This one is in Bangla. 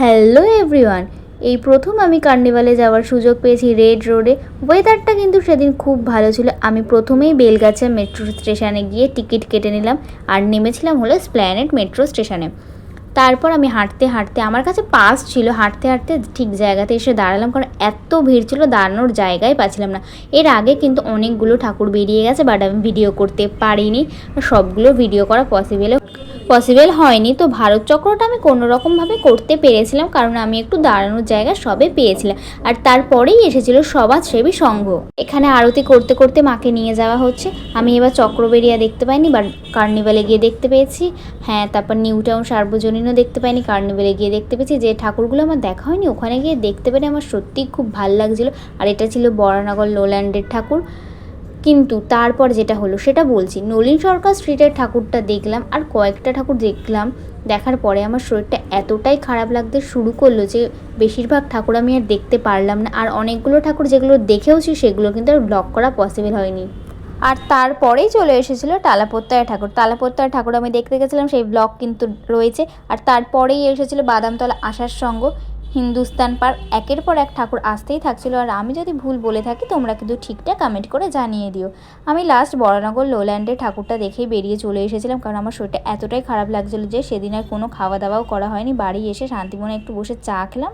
হ্যালো এভরিওয়ান, এই প্রথম আমি কার্নিভালে যাওয়ার সুযোগ পেয়েছি রেড রোডে। ওয়েদারটা কিন্তু সেদিন খুব ভালো ছিল। আমি প্রথমেই বেলগাছা মেট্রো স্টেশনে গিয়ে টিকিট কেটে নিলাম আর নেমেছিলাম হলো স্প্ল্যানেট মেট্রো স্টেশনে। তারপর আমি হাঁটতে হাঁটতে, আমার কাছে পাস ছিল, হাঁটতে হাঁটতে ঠিক জায়গাতে এসে দাঁড়ালাম কারণ এত ভিড় ছিল, দাঁড়ানোর জায়গায় পাচ্ছিলাম না। এর আগে কিন্তু অনেকগুলো ঠাকুর বেরিয়ে গেছে বাট আমি ভিডিও করতে পারিনি। সবগুলো ভিডিও করা পসিবল পসিবল হয়নি। তো ভারত চক্রটা আমি কোনো রকমভাবে করতে পেরেছিলাম, কারণ আমি একটু দাঁড়ানোর জায়গা সবে পেয়েছিলাম। আর তারপরেই এসেছিল সমাজসেবী সংঘ। এখানে আরতি করতে করতে মাকে নিয়ে যাওয়া হচ্ছে। আমি এবার চক্রবেরিয়া দেখতে পাইনি, বাট কার্নিভালে গিয়ে দেখতে পেয়েছি। হ্যাঁ তারপর নিউ টাউন সার্বজনীনও দেখতে পাইনি, কার্নিভালে গিয়ে দেখতে পেয়েছি। যে ঠাকুরগুলো আমার দেখা হয়নি, ওখানে গিয়ে দেখতে পেরে আমার সত্যিই খুব ভালো লাগছিল। আর এটা ছিল বরানগর লোল্যান্ডের ঠাকুর। কিন্তু তারপর যেটা হলো, সেটা বলছি। নলিন সরকার স্ট্রিটের ঠাকুরটা দেখলাম আর কয়েকটা ঠাকুর দেখলাম। দেখার পরে আমার শরীরটা এতটাই খারাপ লাগতে শুরু করল যে, বেশিরভাগ ঠাকুর আমি আর দেখতে পারলাম না। আর অনেকগুলো ঠাকুর যেগুলো দেখেওছি, সেগুলো কিন্তু আর ব্লক করা পসিবল হয়নি। আর তারপরেই চলে এসেছিল টালাপত্তায় ঠাকুর। টালাপত্তায় ঠাকুর আমি দেখতে গেছিলাম, সেই ব্লগ কিন্তু রয়েছে। আর তারপরেই এসেছিল বাদামতলা আসার সঙ্গ। হিন্দুস্তান পার একের পর এক ঠাকুর আসতেই থাকছিল। আর আমি যদি ভুল বলে থাকি, তোমরা কিন্তু ঠিকঠাক কমেন্ট করে জানিয়ে দিও। আমি লাস্ট বরানগর লোল্যান্ডে ঠাকুরটা দেখেই বেরিয়ে চলে এসেছিলাম, কারণ আমার শরীরটা এতটাই খারাপ লাগছিল যে সেদিন আর কোনো খাওয়া দাওয়াও করা হয়নি। বাড়ি এসে শান্তিমনে একটু বসে চা খেলাম।